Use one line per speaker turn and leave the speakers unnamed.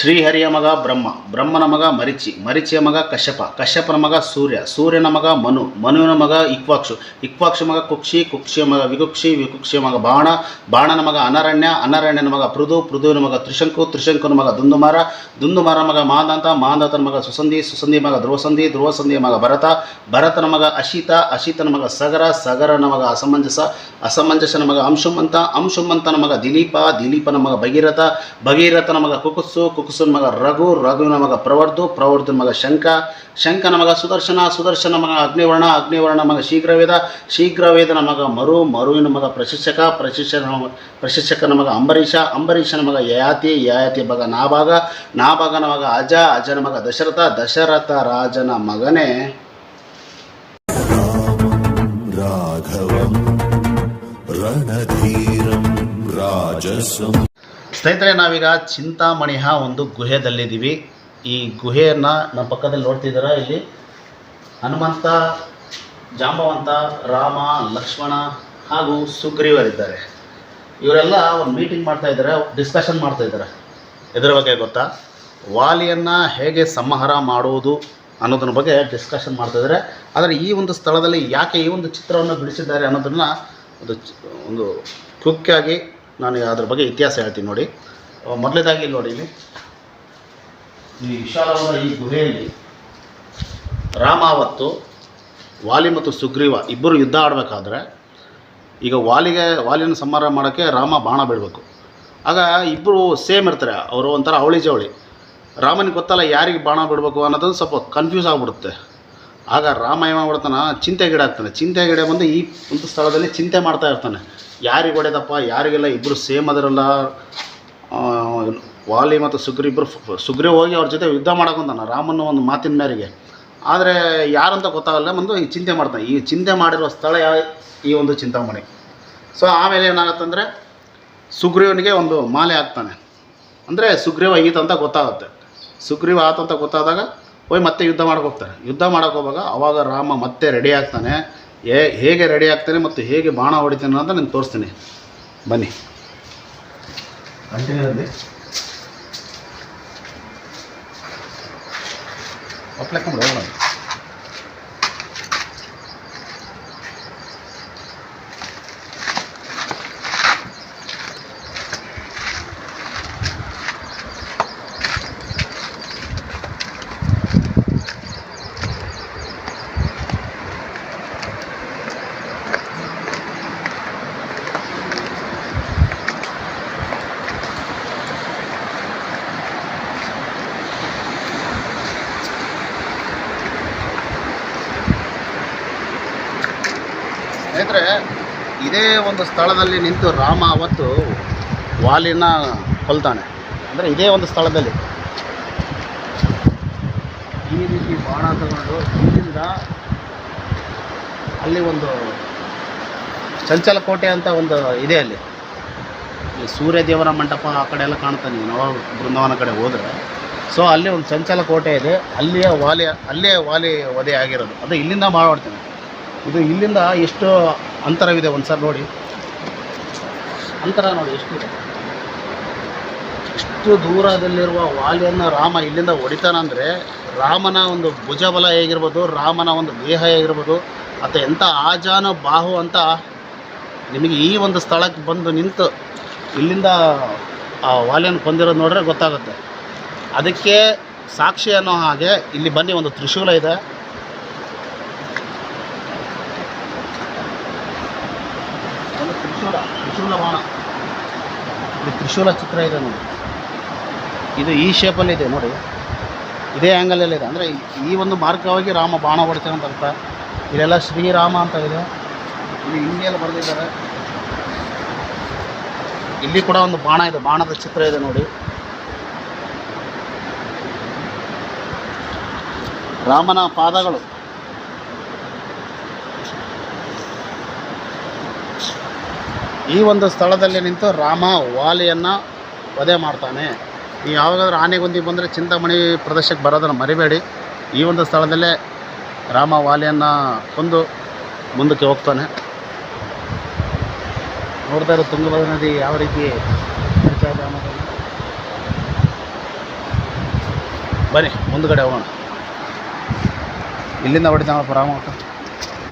ಶ್ರೀಹರಿಯ ಮಗ ಬ್ರಹ್ಮ, ಬ್ರಹ್ಮನ ಮಗ ಮರಿಚಿ, ಮರಿಚಿಯ ಮಗ ಕಶ್ಯಪ, ಕಶ್ಯಪನ ಮಗ ಸೂರ್ಯ, ಸೂರ್ಯನ ಮಗ ಮನು, ಮನುವಿನ ಮಗ ಇಕ್ವಾಕ್ಷು ಇಕ್ವಾಕ್ಷು ಮಗ ಕುಕ್ಷಿ, ಕುಕ್ಷಿಯ ಮಗ ವಿಕುಕ್ಷಿ ವಿಕುಕ್ಷಿಯ ಮಗ ಬಾಣ, ಬಾಣನ ಮಗ ಅನರಣ್ಯ, ಅನರಣ್ಯನ ಮಗ ಪೃದು, ಪೃದುವಿನ ಮಗ ತ್ರಿಶಂಕು ತ್ರಿಶಂಕುನ ಮಗ ದುಂದುಮಾರ ದುಂದುಮಾರ ಮಗ ಮಾಂದಂತ, ಮಾಂದಂತನ ಮಗ ಸುಸಂಧಿ ಸುಸಂಧಿ ಮಗ ಧ್ರುವಸಂಧಿ, ಧ್ರುವಸಂಧಿಯ ಮಗ ಭರತ, ಭರತನ ಮಗ ಅಶೀತ, ಅಶೀತನ ಮಗ ಸಗರ, ಸಗರನ ಮಗ ಅಸಮಂಜಸ, ಅಸಮಂಜಸನ ಮಗ ಅಂಶುಮಂತ, ಅಂಶುಮಂತನ ಮಗ ದಿಲೀಪ, ದಿಲೀಪನ ಮಗ ಭಗೀರಥ, ಭಗೀರಥನ ಮಗ ಕುಕುಸ್ಸು ಕುಕುಸುನ ಮಗ ರಘು ರಘುವಿನ ಮಗ ಪ್ರವರ್ಧು ಪ್ರವರ್ಧನ ಮಗ ಶಂಕ ಶಂಕನ ಮಗ ಸುದರ್ಶನ ಸುದರ್ಶನ ಮಗ ಅಗ್ನಿವರ್ಣ ಅಗ್ನಿವರ್ಣ ಮಗ ಶೀಘ್ರವೇದ ಶೀಘ್ರವೇದನ ಮಗ ಮರು ಮರುವಿನ ಮಗ ಪ್ರಶಿಕ್ಷಕ ಪ್ರಶಿಕ್ಷನ ಮಗ ಪ್ರಶಿಕ್ಷಕನ ಮಗ ಅಂಬರೀಷ ಅಂಬರೀಷನ ಮಗ ಯಯಾತಿ ಯಯಾತಿ ಮಗ ನಾಭಾಗ ನಾಭಾಗನ ಮಗ ಅಜ ಅಜನ ಮಗ ದಶರಥ ದಶರಥ ರಾಜನ ಮಗನೇ
राघवम् रणधीरं राजसम्
ಸ್ನೇಹಿತರೆ, ನಾವೀಗ ಚಿಂತಾಮಣಿಹ ಒಂದು ಗುಹೆದಲ್ಲಿದ್ದೀವಿ ಈ ಗುಹೆಯನ್ನು ನಮ್ಮ ಪಕ್ಕದಲ್ಲಿ ನೋಡ್ತಿದ್ದೀರಾ ಇಲ್ಲಿ ಹನುಮಂತ, ಜಾಂಬವಂತ, ರಾಮ, ಲಕ್ಷ್ಮಣ ಹಾಗೂ ಸುಗ್ರೀವರಿದ್ದಾರೆ ಇವರೆಲ್ಲ ಒಂದು ಮೀಟಿಂಗ್ ಮಾಡ್ತಾ ಇದ್ದಾರೆ, ಡಿಸ್ಕಷನ್ ಮಾಡ್ತಾ ಇದ್ದಾರೆ. ಇದರ ಬಗ್ಗೆ ಗೊತ್ತಾ? ವಾಲಿಯನ್ನು ಹೇಗೆ ಸಂಹಾರ ಮಾಡುವುದು ಅನ್ನೋದ್ರ ಬಗ್ಗೆ ಡಿಸ್ಕಷನ್ ಮಾಡ್ತಾ ಇದ್ದಾರೆ. ಆದರೆ ಈ ಒಂದು ಸ್ಥಳದಲ್ಲಿ ಯಾಕೆ ಈ ಒಂದು ಚಿತ್ರವನ್ನು ಬಿಡಿಸಿದ್ದಾರೆ ಅನ್ನೋದನ್ನು ಒಂದು ಒಂದು ಕ್ವಿಕ್ಕಾಗಿ ನಾನು ಅದ್ರ ಬಗ್ಗೆ ಇತಿಹಾಸ ಹೇಳ್ತೀನಿ ನೋಡಿ. ಮೊದಲೇದಾಗಿ ನೋಡಿ ಇಲ್ಲಿ. ಈ ವಿಶಾಲವಾದ ಈ ಗುಹೆಯಲ್ಲಿ ರಾಮ ಅವತ್ತು ವಾಲಿ ಮತ್ತು ಸುಗ್ರೀವ ಇಬ್ಬರು ಯುದ್ಧ ಆಡಬೇಕಾದ್ರೆ ಈಗ ವಾಲಿಗೆ ವಾಲಿನ ಸಂಹಾರ ಮಾಡೋಕ್ಕೆ ರಾಮ ಬಾಣ ಬಿಡಬೇಕು ಆಗ ಇಬ್ಬರು ಸೇಮ್ ಇರ್ತಾರೆ, ಅವರು ಒಂಥರ ಅವಳಿ ಜವಳಿ. ರಾಮನಿಗೆ ಗೊತ್ತಲ್ಲ ಯಾರಿಗೆ ಬಾಣ ಬಿಡಬೇಕು ಅನ್ನೋದು ಸ್ವಲ್ಪ ಕನ್ಫ್ಯೂಸ್ ಆಗಿಬಿಡುತ್ತೆ. ಆಗ ರಾಮ ಏನು ಆಗ್ತಾನೆ ಚಿಂತೆ ಗಿಡ ಬಂದು ಈ ಒಂದು ಸ್ಥಳದಲ್ಲಿ ಚಿಂತೆ ಮಾಡ್ತಾ ಇರ್ತಾನೆ. ಯಾರಿಗೆ ಹೊಡೆದಪ್ಪ? ಯಾರಿಗೆಲ್ಲ ಇಬ್ಬರು ಸೇಮ್ ಅದರಲ್ಲ ವಾಲಿ ಮತ್ತು ಸುಗ್ರಿ ಇಬ್ಬರು ಸುಗ್ರೀವ್ ಹೋಗಿ ಅವ್ರ ಜೊತೆ ಯುದ್ಧ ಮಾಡಕೊಂತಾನೆ ರಾಮನ ಒಂದು ಮಾತಿನ ಮೇರೆಗೆ. ಆದರೆ ಯಾರಂತ ಗೊತ್ತಾಗಲ್ಲ, ಬಂದು ಈ ಚಿಂತೆ ಮಾಡ್ತಾನೆ. ಈ ಚಿಂತೆ ಮಾಡಿರೋ ಸ್ಥಳ ಯಾವ ಈ ಒಂದು ಚಿಂತಾಮಣಿ. ಸೊ ಆಮೇಲೆ ಏನಾಗುತ್ತಂದರೆ ಸುಗ್ರೀವನಿಗೆ ಒಂದು ಮಾಲೆ ಹಾಕ್ತಾನೆ. ಅಂದರೆ ಸುಗ್ರೀವ ಈತ ಅಂತ ಗೊತ್ತಾಗುತ್ತೆ. ಸುಗ್ರೀವ ಆತ ಅಂತ ಗೊತ್ತಾದಾಗ ಹೋಗಿ ಮತ್ತೆ ಯುದ್ಧ ಮಾಡಕ್ಕೆ ಹೋಗ್ತಾರೆ. ಯುದ್ಧ ಮಾಡಕ್ಕೆ ಹೋಗುವಾಗ ಅವಾಗ ರಾಮ ಮತ್ತೆ ರೆಡಿ ಆಗ್ತಾನೆ. ಏ ಹೇಗೆ ರೆಡಿ ಆಗ್ತಾನೆ ಮತ್ತು ಹೇಗೆ ಬಾಣ ಹೊಡಿತಾನೆ ಅಂತ ನಾನು ತೋರಿಸ್ತೀನಿ. ಬನ್ನಿ. ಕಂಟಿನ್ಯೂ ಸ್ನೇಹಿತರೆ, ಇದೇ ಒಂದು ಸ್ಥಳದಲ್ಲಿ ನಿಂತು ರಾಮ ಅವತ್ತು ವಾಲಿನ ಕೊಲ್ತಾನೆ ಅಂದರೆ ಇದೇ ಒಂದು ಸ್ಥಳದಲ್ಲಿ. ಈ ರೀತಿ ಬಾಣ ತಗೊಂಡು ಇಲ್ಲಿಂದ ಅಲ್ಲಿ ಒಂದು ಚಂಚಲ ಕೋಟೆ ಅಂತ ಒಂದು ಇದೆ ಅಲ್ಲಿ. ಈ ಸೂರ್ಯದೇವರ ಮಂಟಪ ಆ ಕಡೆ ಎಲ್ಲ ಕಾಣ್ತಾನೆ ನವ ಬೃಂದಾವನ ಕಡೆ ಹೋದರೆ. ಸೊ ಅಲ್ಲಿ ಒಂದು ಚಂಚಲ ಕೋಟೆ ಇದೆ. ಅಲ್ಲಿಯ ವಾಲಿ ಅಲ್ಲೇ ವಾಲಿ ವಧೆ ಆಗಿರೋದು. ಅದು ಇಲ್ಲಿಂದ ಮಾಡ್ತೀನಿ ಇದು ಇಲ್ಲಿಂದ ಎಷ್ಟು ಅಂತರವಿದೆ ಒಂದು ಸಲ ನೋಡಿ. ಅಂತರ ನೋಡಿ ಎಷ್ಟಿದೆ ಇಷ್ಟು ದೂರದಲ್ಲಿರುವ ವಾಲಿಯನ್ನು ರಾಮ ಇಲ್ಲಿಂದ ಹೊಡಿತಾನಂದರೆ ರಾಮನ ಒಂದು ಭುಜಬಲ ಹೇಗಿರ್ಬೋದು, ರಾಮನ ಒಂದು ದೇಹ ಹೇಗಿರ್ಬೋದು ಅಥವಾ ಎಂಥ ಆಜಾನ ಬಾಹು ಅಂತ ನಿಮಗೆ ಈ ಒಂದು ಸ್ಥಳಕ್ಕೆ ಬಂದು ನಿಂತು ಇಲ್ಲಿಂದ ಆ ವಾಲಿಯನ್ನು ಕೊಂದಿರೋದು ನೋಡಿದ್ರೆ ಗೊತ್ತಾಗುತ್ತೆ. ಅದಕ್ಕೆ ಸಾಕ್ಷಿ ಅನ್ನೋ ಹಾಗೆ ಇಲ್ಲಿ ಬನ್ನಿ, ಒಂದು ತ್ರಿಶೂಲ ಇದೆ. ಒಂದು ತ್ರಿಶೂಲ ತ್ರಿಶೂಲ ಬಾಣ. ಇದು ತ್ರಿಶೂಲ ಚಿತ್ರ ಇದೆ ನೋಡಿ. ಇದು ಈ ಶೇಪಲ್ಲಿ ಇದೆ ನೋಡಿ. ಇದೇ ಆ್ಯಂಗಲಲ್ಲಿ ಇದೆ. ಅಂದರೆ ಈ ಒಂದು ಮಾರ್ಗವಾಗಿ ರಾಮ ಬಾಣ ಹೊಡಿತಾನೆ ಅಂತ ಅರ್ಥ. ಇಲ್ಲೆಲ್ಲ ಶ್ರೀರಾಮ ಅಂತ ಇದೆ. ಇಲ್ಲಿ ಹಿಂದಿಯಲ್ಲಿ ಬರೆದಿದ್ದಾರೆ. ಇಲ್ಲಿ ಕೂಡ ಒಂದು ಬಾಣ ಇದೆ. ಬಾಣದ ಚಿತ್ರ ಇದೆ ನೋಡಿ. ರಾಮನ ಪಾದಗಳು. ಈ ಒಂದು ಸ್ಥಳದಲ್ಲಿ ನಿಂತು ರಾಮ ವಾಲಿಯನ್ನು ವಧೆ ಮಾಡ್ತಾನೆ. ನೀವು ಯಾವಾಗಾದ್ರೂ ಆನೆಗೊಂದಿ ಬಂದರೆ ಚಿಂತಾಮಣಿ ಪ್ರದೇಶಕ್ಕೆ ಬರೋದನ್ನು ಮರಿಬೇಡಿ. ಈ ಒಂದು ಸ್ಥಳದಲ್ಲೇ ರಾಮ ವಾಲಿಯನ್ನು ಕೊಂದು ಮುಂದಕ್ಕೆ ಹೋಗ್ತಾನೆ. ನೋಡ್ತಾ ಇರೋ ತುಂಗಭದ್ರಾ ನದಿ ಯಾವ ರೀತಿ ಬನ್ನಿ, ಮುಂದ್ಗಡೆ ಹೋಗೋಣ. ಇಲ್ಲಿಂದ ಹೊಡಿತಾನಪ್ಪ ರಾಮ